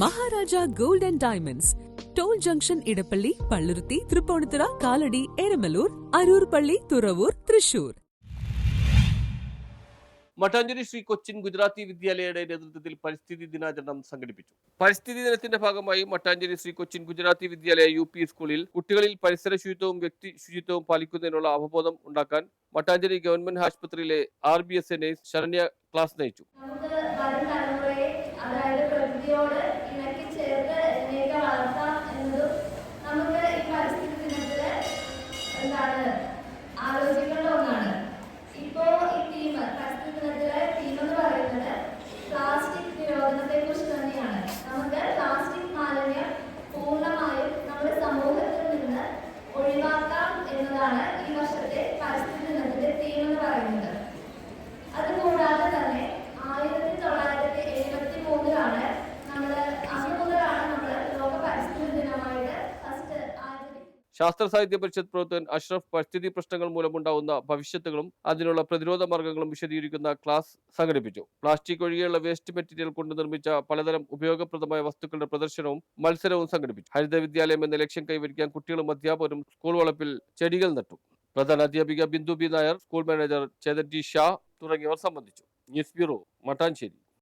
Maharaja gold and diamonds. Toll junction Edappally Palluruthy Tripunithura Kalady Eramalloor Aroor Palli Thuravoor Thrissur. Mattancherry Shri Cochin Gujarati വിദ്യാലയയുടെ നേതൃത്വത്തിൽ പരിസ്ഥിതി ദിനാചരണം സംഘടിപ്പിച്ചു. പരിസ്ഥിതി ദിനത്തിന്റെ ഭാഗമായി മട്ടാഞ്ചേരി ശ്രീ കൊച്ചിൻ ഗുജറാത്തി വിദ്യാലയ യു പി സ്കൂളിൽ കുട്ടികളിൽ പരിസര ശുചിത്വവും വ്യക്തി ശുചിത്വവും പാലിക്കുന്നതിനുള്ള അവബോധം ഉണ്ടാക്കാൻ മട്ടാഞ്ചേരി ഗവൺമെന്റ് ആശുപത്രിയിലെ R B S A nurse Saranya class നയിച്ചു. അതായത് പ്രകൃതിയോട് എന്താണ്? ആലോചിക്കേണ്ട ഒന്നാണ്. ഇപ്പോ ഈ തീം പ്രസ്തുതത്തിലെ തീം എന്ന് പറയുന്നത് പ്ലാസ്റ്റിക് നിരോധനത്തെ കുറിച്ച് തന്നെയാണ്. നമുക്ക് പ്ലാസ്റ്റിക് മാലിന്യം പൂർണമായും നമ്മുടെ സമൂഹത്തിൽ നിന്ന് ഒഴിവാക്കാം എന്നതാണ് ഈ വർഷത്തെ പരിസ്ഥിതി ശാസ്ത്ര സാഹിത്യ പരിഷത്ത് പ്രവർത്തകൻ അഷ്റഫ് പരിസ്ഥിതി പ്രശ്നങ്ങൾ മൂലമുണ്ടാവുന്ന ഭവിഷ്യത്തുകളും അതിനുള്ള പ്രതിരോധ മാർഗങ്ങളും വിശദീകരിക്കുന്ന ക്ലാസ് സംഘടിപ്പിച്ചു. പ്ലാസ്റ്റിക് ഒഴികെയുള്ള വേസ്റ്റ് മെറ്റീരിയൽ കൊണ്ട് നിർമ്മിച്ച പലതരം ഉപയോഗപ്രദമായ വസ്തുക്കളുടെ പ്രദർശനവും മത്സരവും സംഘടിപ്പിച്ചു. ഹരിത വിദ്യാലയം എന്ന ലക്ഷ്യം കൈവരിക്കാൻ കുട്ടികളും അധ്യാപകരും സ്കൂൾ വളപ്പിൽ ചെടികൾ നട്ടു. പ്രധാന അധ്യാപിക Bindu B Nair school manager Chetan T Shah തുടങ്ങിയവർ സംബന്ധിച്ചു. News bureau Mattancherry.